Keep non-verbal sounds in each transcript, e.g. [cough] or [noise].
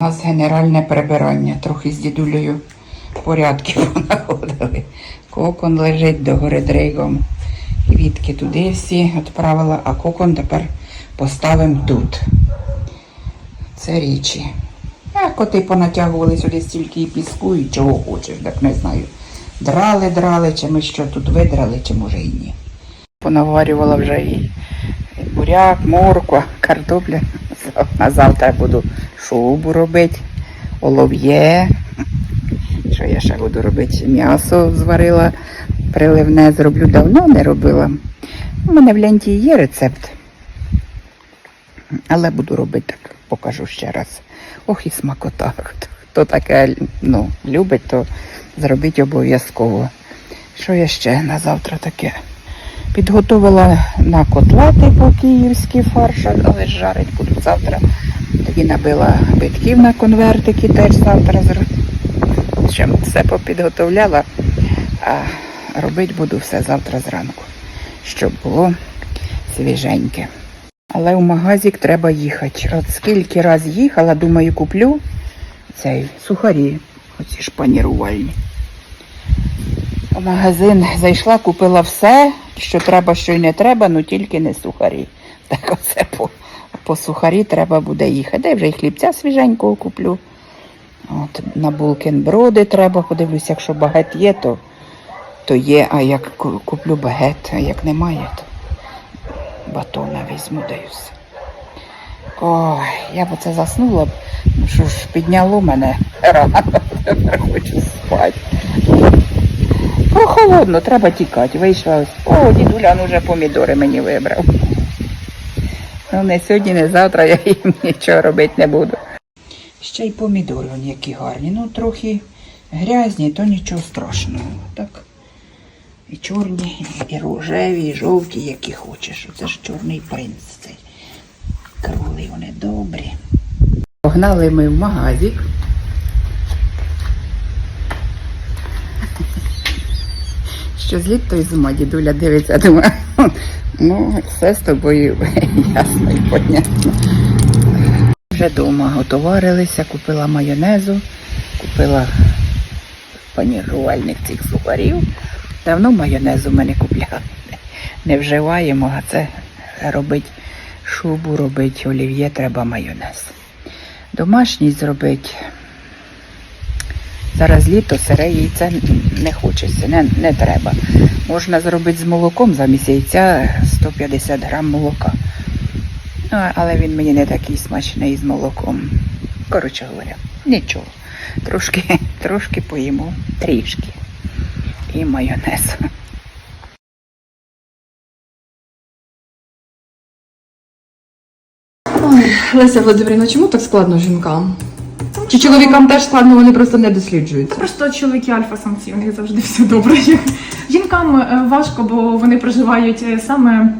У нас генеральне прибирання, трохи з дідулею порядки [laughs] понаходили. Кокон лежить догори дригом. Квітки туди всі відправила, а кокон тепер поставимо тут. Це річі. Коти понатягували сюди стільки і піску, і чого хочеш, так не знаю. Драли, драли, чи ми що тут видрали, чи може і ні. Понаварювала вже і буряк, морква, картопля. На завтра буду шубу робити, олов'є. Що я ще буду робити? М'ясо зварила, приливне зроблю. Давно не робила. У мене в ленті є рецепт. Але буду робити так, покажу ще раз. Ох і смакота. Хто таке ну, любить, то зробіть обов'язково. Що я ще на завтра таке? Підготувала на котлети по-київськи фарш, але ж жарить буду завтра. Тоді набила битків на конвертики, теж завтра. Ще все попідготовляла, а робити буду все завтра зранку, щоб було свіженьке. Але в магазик треба їхати. От скільки раз їхала, думаю, куплю цей сухарі, оці шпанірувальні. В магазин зайшла, купила все, що треба, що й не треба, ну тільки не сухарі. Так оце по, по сухарі треба буде їхати. Де вже і хлібця свіженького куплю. От, на булкенброди треба, подивлюся, якщо багет є, то, то є, а як куплю багет, а як немає, то батона візьму да й все. Ой, я б оце заснула б, ну що ж підняло мене [laughs] рано, [laughs] хочу спати. Прохолодно, треба тікати. Вийшла ось. О, дідулян уже помідори мені вибрав. Ну, не сьогодні, не завтра я їм нічого робити не буду. Ще й помідори, вони які гарні. Ну, трохи грязні, то нічого страшного. Так. І чорні, і рожеві, і жовті, які хочеш. Це ж чорний принц цей. Круглі вони добрі. Погнали ми в магазик. Що зліт, то й зима, дідуля дивиться, думає, ну, все з тобою [laughs] ясно і понятно. Вже вдома готоварилися, купила майонезу, купила панірувальних цих сухарів. Давно майонезу ми не купляли. Не вживаємо, а це робить шубу, робить олів'є, треба майонез. Домашній зробити. Зараз літо, сире яйце не хочеться, не, не треба. Можна зробити з молоком замість яйця 150 грам молока. Ну, але він мені не такий смачний з молоком. Коротше говоря, нічого. Трошки, [laughs] трошки поїмо, трішки. І майонез. Ой, Леся Володимирівна, чому так складно жінкам? Чи чоловікам теж складно, вони просто не досліджуються? Просто чоловіки альфа-самці, у них завжди все добре. Жінкам е, важко, бо вони проживають е, саме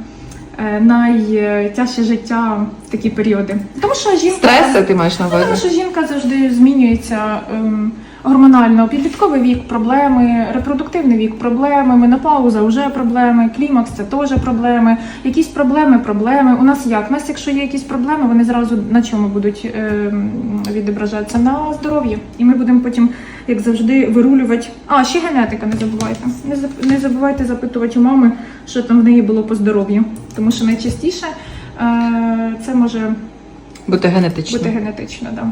е, найтяжче життя в такі періоди. Тому що жінка Стреси ти маєш на увазі? тому що жінка завжди змінюється ем, гормонально. Підлітковий вік проблеми, репродуктивний вік проблеми, менопауза вже проблеми, клімакс це теж проблеми. Якісь проблеми, проблеми. У нас як? У нас, якщо є якісь проблеми, вони зразу на чому будуть ем, відображатися? На здоров'ї. І ми будемо потім, як завжди, вирулювати. А, ще генетика, не забувайте. Не, не забувайте запитувати у мами, що там в неї було по здоров'ю. Тому що найчастіше е, це може Бути генетично. бути генетично. Да.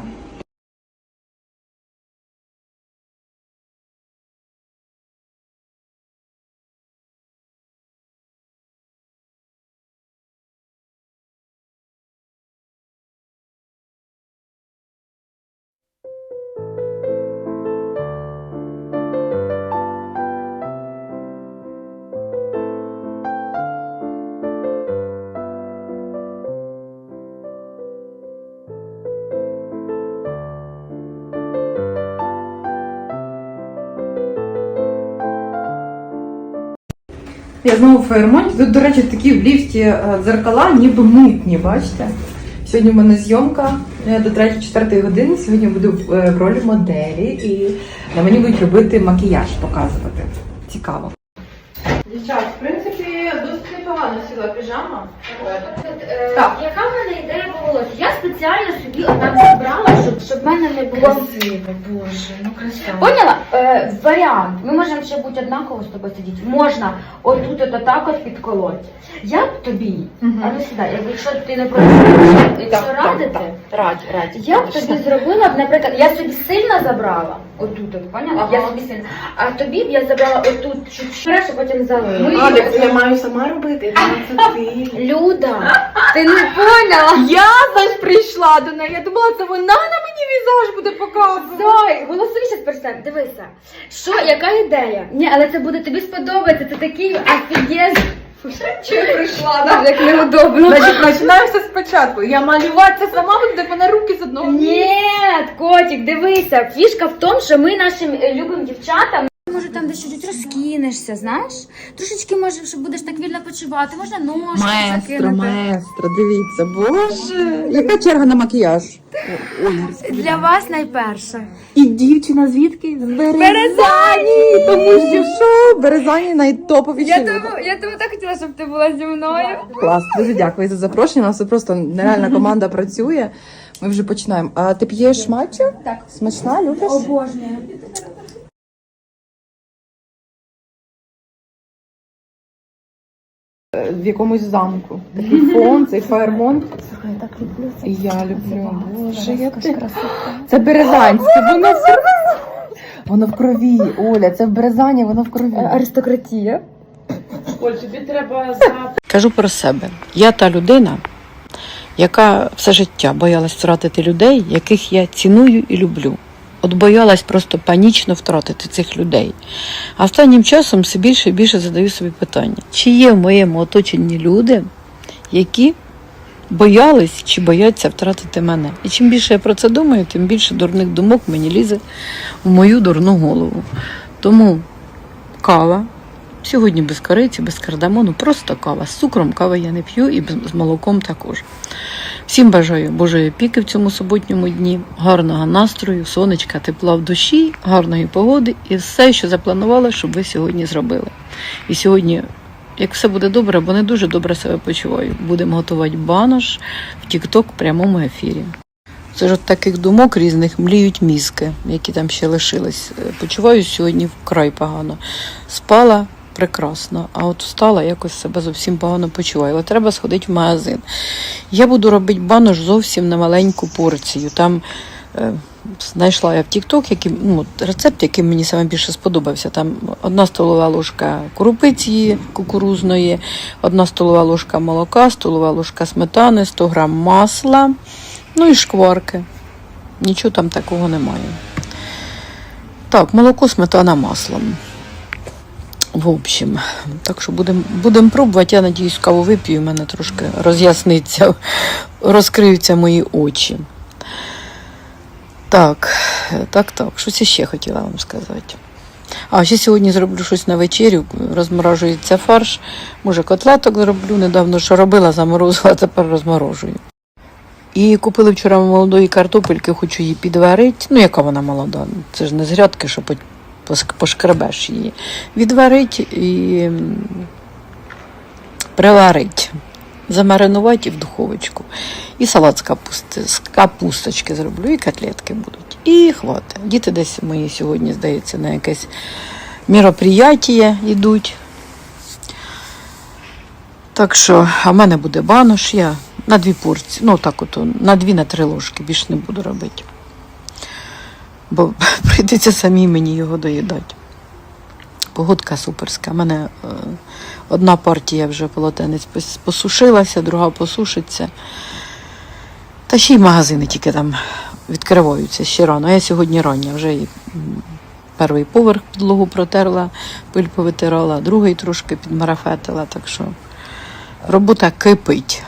Я знову в фаєрмонті. Тут, до речі, такі в ліфті е, дзеркала, ніби митні, бачите? Сьогодні в мене зйомка е, до 3-4 години. Сьогодні буду в е, в ролі моделі і на мені будуть робити макіяж, показувати. Цікаво. Дівчат, в принципі, досить непогано сіла піжама. Е, Так. Яка в мене ідея по? Я спеціально собі отак забрала, щоб, щоб в мене не було. Красиво, боже, ну красиво. Поняла? Е, варіант. Ми можемо ще бути однаково з тобою сидіти. Можна отут от отак от підколоти. Я б тобі, Мгм. а ну сідай, якщо ти не проти, якщо радити, Раді, раді. я б тобі зробила б, наприклад, я собі сильно забрала, отут, от, поняла? Я собі сильно. А тобі б я забрала отут чуть-чуть, а потім залила. А, так я маю сама робити. Це ти. Люда, ти не поняла? Я знаєш, прийшла до неї. Я думала, це вона на мені візаж буде показувати. Зой, голосуйся перестань, дивися. Що, яка ідея? Ні, але це буде тобі сподобається, це такий офігез. Чи прийшла, да? Як неудобно. Значить, починаємо все спочатку. Я малювати це сама буду, де мене руки з одного. Ні, котик, дивися. Фішка в тому, що ми нашим е, любим дівчатам. Там десь чуть розкинешся, знаєш? Трошечки може, щоб будеш так вільно почувати, можна ножки закинути. маестро, дивіться, боже. Яка черга на макіяж? Ой, Для вас найперше. І дівчина звідки? З Березані! Тому що що? Березані найтоповіші. Я люди. тому, я тому так хотіла, щоб ти була зі мною. Клас, дуже дякую за запрошення. У нас тут просто нереальна команда працює. Ми вже починаємо. А ти п'єш матчу? Так. Смачна, любиш? Обожнюю. В якомусь замку. Такий фон, цей фаєрмонт. Слухай, я так люблю це. Я люблю. Боже, я ти... Це березанське, воно в крові. Воно в крові, Оля, це в Березані, воно в крові. Аристократія. Оль, тобі треба за Кажу про себе. Я та людина, яка все життя боялась втратити людей, яких я ціную і люблю. От боялась просто панічно втратити цих людей. А останнім часом все більше і більше задаю собі питання: чи є в моєму оточенні люди, які боялись чи бояться втратити мене? І чим більше я про це думаю, тим більше дурних думок мені лізе в мою дурну голову. Тому кава, Сьогодні без кориці, без кардамону, просто кава. З цукром кави я не п'ю і з молоком також. Всім бажаю Божої опіки в цьому суботньому дні, гарного настрою, сонечка, тепла в душі, гарної погоди і все, що запланували, щоб ви сьогодні зробили. І сьогодні, як все буде добре, бо не дуже добре себе почуваю, будемо готувати банош в Тік-Ток в прямому ефірі. Це ж от таких думок різних мліють мізки, які там ще лишились. Е, Почуваюся сьогодні вкрай погано. Спала прекрасно, а от встала, якось себе зовсім погано почуваю. Але треба сходити в магазин. Я буду робити банош зовсім на маленьку порцію. Там е, знайшла я в який, ну, рецепт, який мені саме більше сподобався. Там одна столова ложка курупиці кукурузної, одна столова ложка молока, столова ложка сметани, 100 грам масла, ну і шкварки. Нічого там такого немає. Так, молоко, сметана, маслом. В общем, так що будемо будем пробувати. Я надіюсь, каву вип'ю, і мене трошки роз'ясниться, розкриються мої очі. Так, так, так. Щось іще хотіла вам сказати. А ще сьогодні зроблю щось на вечерю, розморожується фарш. Може, котлеток зроблю. Недавно що робила, заморозила, тепер розморожую. І купили вчора молодої картопельки, хочу її підварити. Ну, яка вона молода? Це ж не з грядки, що пошкребеш її. Відварити і м, приварити. Замаринувати і в духовочку. І салат з капусти, з капусточки зроблю, і котлетки будуть. І хватить. Діти десь мої сьогодні, здається, на якесь міроприяття йдуть. Так що, а в мене буде банош, я на дві порції, ну так от, на дві, на три ложки більше не буду робити. Бо [laughs] прийдеться самі мені його доїдати. Погодка суперська. У мене е, одна партія вже полотенець посушилася, друга посушиться. Та ще й магазини тільки там відкриваються ще рано. Я сьогодні рання вже і перший поверх підлогу протерла, пиль повитирала, другий трошки підмарафетила, так що робота кипить.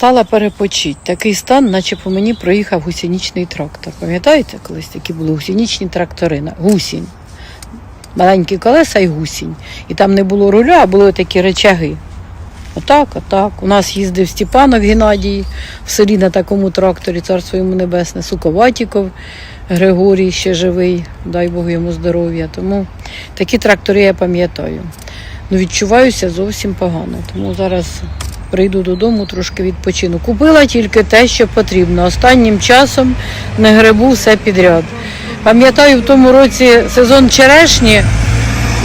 Стала перепочити. Такий стан, наче по мені проїхав гусінічний трактор. Пам'ятаєте, колись такі були гусінічні трактори? Гусінь. Маленькі колеса і гусінь. І там не було руля, а були такі речаги. Отак, отак. У нас їздив Степанов Геннадій в селі на такому тракторі, царство йому небесне, Суковатіков Григорій ще живий, дай Бог йому здоров'я. Тому такі трактори я пам'ятаю. Ну, відчуваюся зовсім погано. Тому зараз прийду додому, трошки відпочину. Купила тільки те, що потрібно. Останнім часом не грибу все підряд. Пам'ятаю, в тому році сезон черешні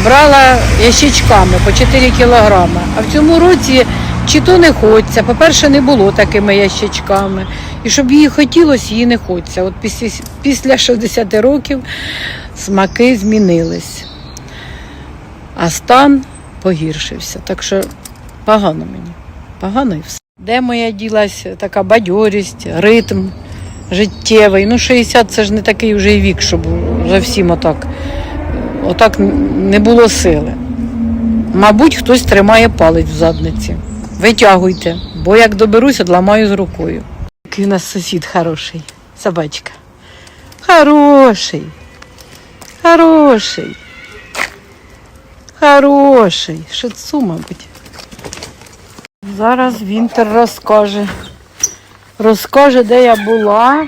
брала ящичками по 4 кілограми. А в цьому році чи то не хочеться. По-перше, не було такими ящичками. І щоб їй хотілося, їй не хочеться. От після, після 60 років смаки змінились. А стан погіршився. Так що погано мені. Погано і все. Де моя ділась така бадьорість, ритм життєвий. Ну, 60 це ж не такий вже й вік, щоб зовсім отак, отак не було сили. Мабуть, хтось тримає палець в задниці. Витягуйте, бо як доберуся, ламаю з рукою. Який у нас сусід хороший, собачка. Хороший. Хороший. Хороший. Шицу, мабуть. Зараз Вінтер розкаже. Розкаже, де я була.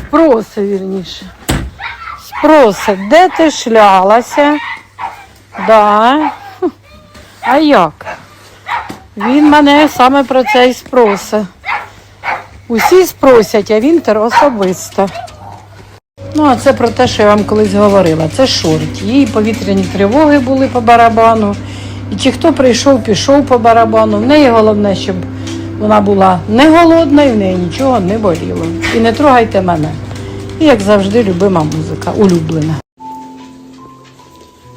Спроси, вірніше. Спроси, де ти шлялася? Да. А як? Він мене саме про це і спросить. Усі спросять, а Вінтер особисто. Ну, а це про те, що я вам колись говорила. Це шорт. Їй повітряні тривоги були по барабану. І чи хто прийшов, пішов по барабану. В неї головне, щоб вона була не голодна і в неї нічого не боліло. І не трогайте мене. І як завжди, любима музика, улюблена.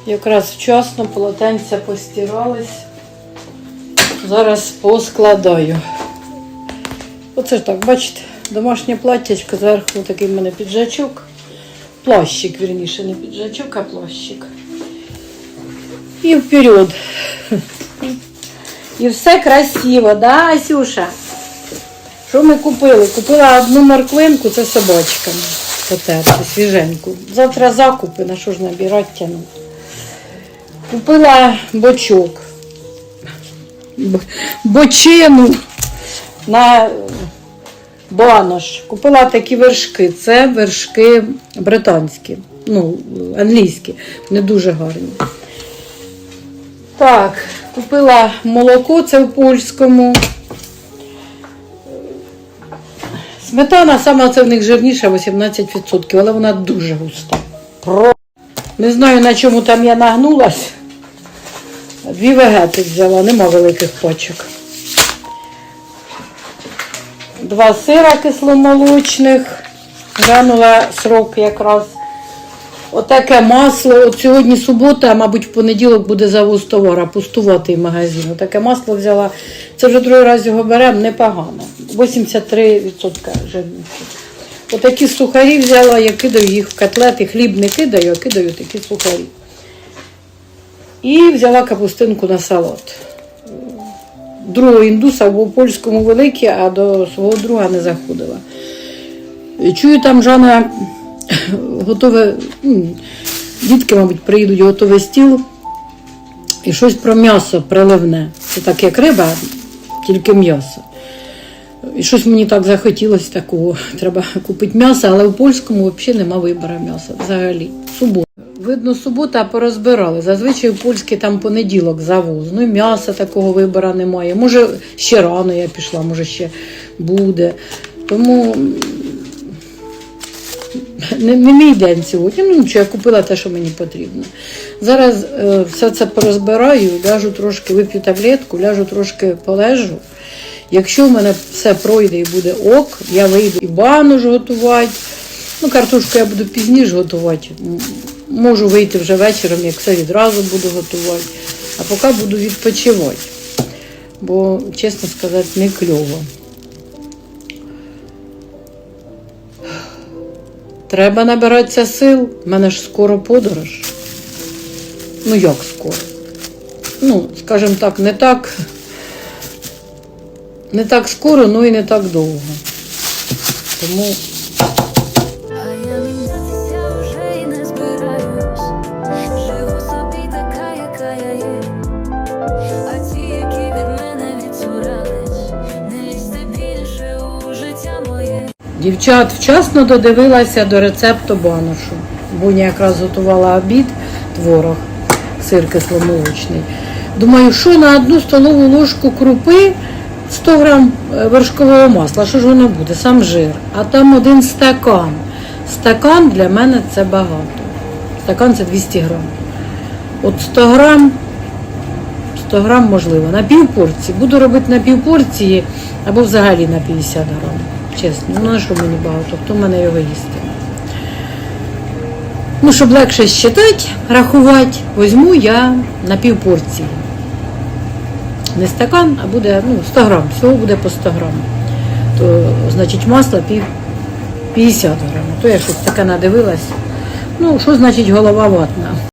Якраз вчасно полотенця постирались. Зараз поскладаю. Оце ж так, бачите, домашнє платтячко, зверху такий в мене піджачок. Плащик, вірніше, не піджачок, а плащик. І вперед. І все красиво, да, Асюша? Що ми купили? Купила одну морквинку, це собачкам потерти, свіженьку. Завтра закупи, на що ж набирати тягнути. Купила бочок. Бочину на е, банош. Купила такі вершки. Це вершки британські, ну, англійські, не дуже гарні. Так, купила молоко, це в польському. Сметана сама це в них жирніша, 18%, але вона дуже густа. Не знаю, на чому там я нагнулась. Дві вегети взяла, нема великих пачок. Два сира кисломолочних. Глянула срок якраз. Отаке масло. От сьогодні субота, а мабуть, в понеділок буде завоз товара, пустуватий магазин. Отаке масло взяла. Це вже другий раз його беремо, непогано. 83% жирності. Отакі сухарі взяла, я кидаю їх в котлети. Хліб не кидаю, а кидаю такі сухарі. І взяла капустинку на салат. Другого індуса був польському великий, а до свого друга не заходила. Чую, там Жанна готове. Дітки, мабуть, приїдуть готовий стіл. І щось про м'ясо приливне. Це так, як риба, тільки м'ясо. І щось мені так захотілося такого. Треба купити м'ясо, але у польському взагалі нема вибору м'яса. Взагалі. Субота. Видно, субота порозбирали. Зазвичай у польський там понеділок завоз. Ну і м'яса такого вибору немає. Може, ще рано я пішла, може ще буде. Тому не, не мій день сьогодні. Ну, що я купила те, що мені потрібно. Зараз е, все це порозбираю, ляжу трошки, вип'ю таблетку, ляжу трошки полежу. Якщо в мене все пройде і буде ок, я вийду і банош готувати. Ну, картошку я буду пізніше готувати. Можу вийти вже вечором, як все відразу буду готувати. А поки буду відпочивати. Бо, чесно сказати, не кльово. Треба набиратися сил. У мене ж скоро подорож. Ну як скоро? Ну, скажімо так, не так Не так скоро, ну і не так довго. Тому. Дівчат вчасно додивилася до рецепту баношу. Буня якраз готувала обід, творог, сир кисломолочний. Думаю, що на одну столову ложку крупи 100 грам е, вершкового масла, що ж воно буде? Сам жир. А там один стакан. Стакан для мене це багато. Стакан це 200 грам. От 100 грам 100 грам можливо, на півпорції. Буду робити на півпорції або взагалі на 50 грам. Чесно, ну що мені багато, хто мене його їсти. Ну, щоб легше считати, рахувати, візьму я на півпорції. Не стакан, а буде ну, 100 грам. Всього буде по 100 грам. То, значить, масла пів 50 грам. То я щось таке надивилась. Ну, що значить голова ватна?